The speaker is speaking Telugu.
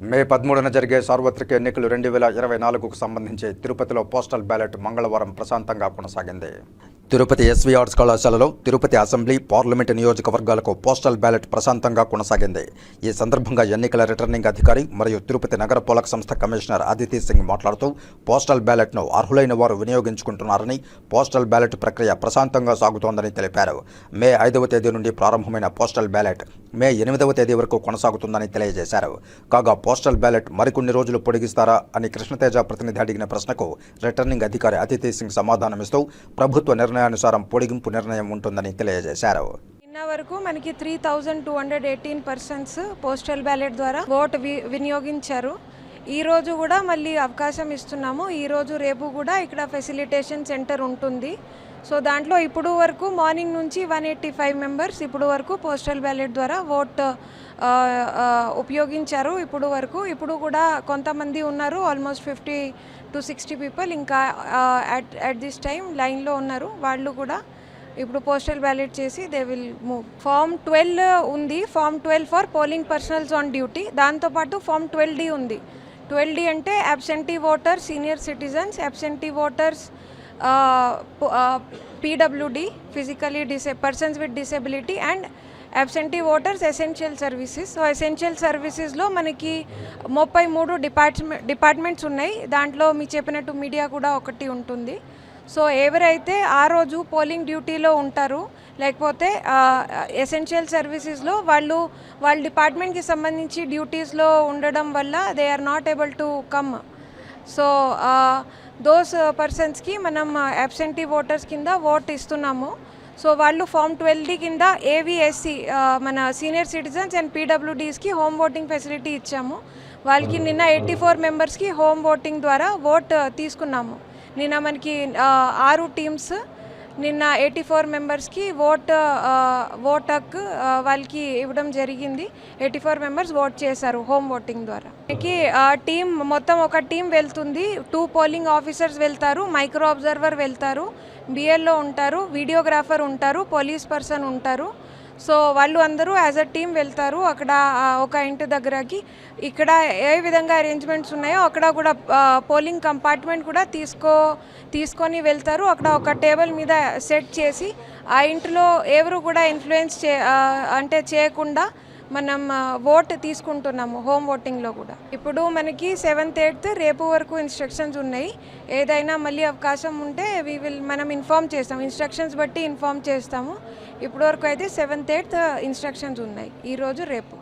మే పదమూడున జరిగే సార్వత్రిక ఎన్నికలు రెండు వేల ఇరవై నాలుగుకు సంబంధించి తిరుపతిలో పోస్టల్ బ్యాలెట్ మంగళవారం ప్రశాంతంగా కొనసాగింది. తిరుపతి ఎస్వీ ఆర్ట్స్ కళాశాలలో తిరుపతి అసెంబ్లీ పార్లమెంటు నియోజకవర్గాలకు పోస్టల్ బ్యాలెట్ ప్రశాంతంగా కొనసాగింది. ఈ సందర్భంగా ఎన్నికల రిటర్నింగ్ అధికారి మరియు తిరుపతి నగర పాలక సంస్థ కమిషనర్ అదితి సింగ్ మాట్లాడుతూ పోస్టల్ బ్యాలెట్ను అర్హులైన వారు వినియోగించుకుంటున్నారని పోస్టల్ బ్యాలెట్ ప్రక్రియ ప్రశాంతంగా సాగుతోందని తెలిపారు. మే ఐదవ తేదీ నుండి ప్రారంభమైన పోస్టల్ బ్యాలెట్ మే ఎనిమిదవ తేదీ వరకు కొనసాగుతుందని తెలియజేశారు. కాగా పోస్టల్ బ్యాలెట్ మరికొన్ని రోజులు పొడిగిస్తారా అని కృష్ణతేజ ప్రతినిధి అడిగిన ప్రశ్నకు రిటర్నింగ్ అధికారి అతిథి సింగ్ సమాధానమిస్తూ ప్రభుత్వ నిర్ణయం నిర్ణయానుసారం పొడిగింపు నిర్ణయం ఉంటుందని తెలియజేశారు. నిన్న వరకు మనకి three thousand two hundred eighteen persons postal ballot ద్వారా ఓటు వి వినియోగించారు. ఈరోజు కూడా మళ్ళీ అవకాశం ఇస్తున్నాము. ఈ రోజు రేపు కూడా ఇక్కడ ఫెసిలిటేషన్ సెంటర్ ఉంటుంది. సో దాంట్లో ఇప్పుడు వరకు మార్నింగ్ నుంచి వన్ ఎయిటీ ఫైవ్ మెంబర్స్ ఇప్పుడు వరకు పోస్టల్ బ్యాలెట్ ద్వారా ఓట్ ఉపయోగించారు. ఇప్పుడు వరకు ఇప్పుడు కూడా కొంతమంది ఉన్నారు. Almost fifty to sixty people ఇంకా అట్ అట్ దిస్ టైం లైన్లో ఉన్నారు. వాళ్ళు కూడా ఇప్పుడు పోస్టల్ బ్యాలెట్ చేసి they will move form twelve ఉంది. Form twelve for polling personals on duty దాంతోపాటు ఫామ్ ట్వెల్వ్ డి ఉంది. ట్వెల్వ్ డి అంటే absentee voters senior citizens absentee voters PWD physically disa persons with disability and absentee voters essential services so essential సర్వీసెస్లో మనకి ముప్పై మూడు డిపార్ట్మెంట్ డిపార్ట్మెంట్స్ ఉన్నాయి. దాంట్లో మీ చెప్పినట్టు మీడియా కూడా ఒకటి ఉంటుంది. సో ఎవరైతే ఆ రోజు పోలింగ్ డ్యూటీలో ఉంటారో లేకపోతే ఎసెన్షియల్ సర్వీసెస్లో వాళ్ళు వాళ్ళ డిపార్ట్మెంట్కి సంబంధించి డ్యూటీస్లో ఉండడం వల్ల they are not able to come so those పర్సన్స్కి మనం అబ్సెంటీ ఓటర్స్ కింద ఓట్ ఇస్తున్నాము. సో వాళ్ళు ఫామ్ ట్వెల్వ్ కింద ఏవిఎస్సి మన సీనియర్ సిటిజన్స్ అండ్ పీడబ్ల్యూడీస్కి హోమ్ ఓటింగ్ ఫెసిలిటీ ఇచ్చాము. వాళ్ళకి నిన్న ఎయిటీ ఫోర్ మెంబర్స్కి హోమ్ ఓటింగ్ ద్వారా ఓట్ తీసుకున్నాము. నిన్న మనకి ఆరు టీమ్స్ నిన్న ఎయిటీ ఫోర్ మెంబర్స్కి ఓట్ ఓట్ హక్ వాళ్ళకి ఇవ్వడం జరిగింది. ఎయిటీ ఫోర్ మెంబర్స్ ఓట్ చేశారు హోమ్ ఓటింగ్ ద్వారా. మనకి టీం మొత్తం ఒక టీం వెళ్తుంది. టూ పోలింగ్ ఆఫీసర్స్ వెళ్తారు మైక్రో అబ్జర్వర్ వెళ్తారు బిఎల్ఓ ఉంటారు వీడియోగ్రాఫర్ ఉంటారు పోలీస్ పర్సన్ ఉంటారు. సో వాళ్ళు అందరూ యాజ్ అ టీం వెళ్తారు. అక్కడ ఒక ఇంటి దగ్గరకి. ఇక్కడ ఏ విధంగా అరేంజ్మెంట్స్ ఉన్నాయో అక్కడ కూడా పోలింగ్ కంపార్ట్మెంట్ కూడా తీసుకో తీసుకొని వెళ్తారు. అక్కడ ఒక టేబుల్ మీద సెట్ చేసి ఆ ఇంటిలో ఎవరు కూడా ఇన్ఫ్లుయెన్స్ చే అంటే చేయకుండా మనం ఓట్ తీసుకుంటున్నాము హోమ్ ఓటింగ్లో కూడా. ఇప్పుడు మనకి సెవెంత్ ఎయిత్ రేపు వరకు ఇన్స్ట్రక్షన్స్ ఉన్నాయి. ఏదైనా మళ్ళీ అవకాశం ఉంటే వి విల్ మనం ఇన్ఫామ్ చేస్తాం ఇన్స్ట్రక్షన్స్ బట్టి ఇన్ఫామ్ చేస్తాము. ఇప్పుడు వరకు అయితే సెవెంత్ ఎయిత్ ఇన్స్ట్రక్షన్స్ ఉన్నాయి. ఈరోజు రేపు.